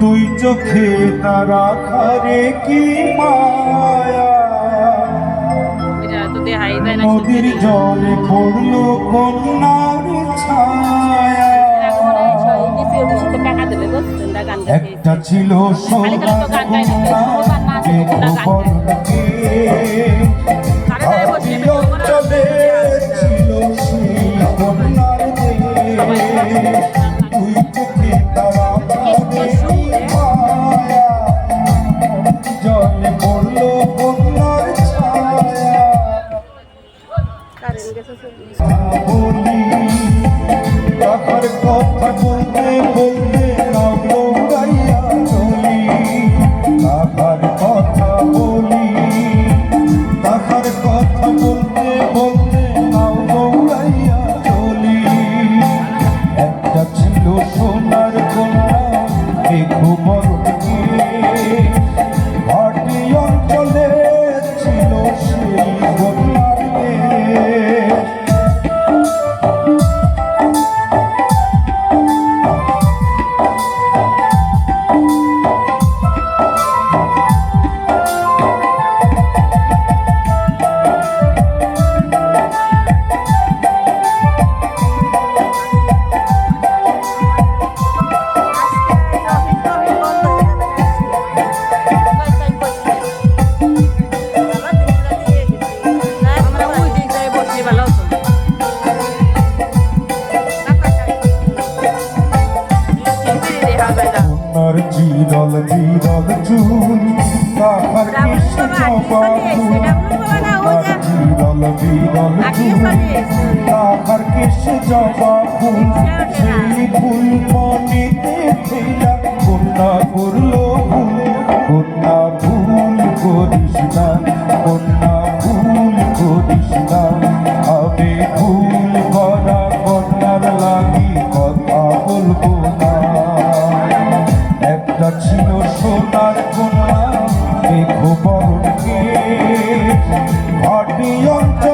দুই চোখে তারা খারে কি মায়া? নদীর জলে পড়ল কন্যার ছায়া। সব নিচে বসে টাকা দিলে দেখো জিরল জিরল চুল কাহার কৃষ্ণ চপা ফুল সোনার জিরল জিরল চুল কাহার কৃষ্ণ চপা ফুল সেই ফুল মনিতে ফেলা কন্যা করল ভুল কন্যা ভুল করিস না কন্যা ভুল করিস না। আমি ভুল করা কন্যার লাগি কথা বলব। সোনার কোনা দেখো বরণকে ঘটি অঞ্চলে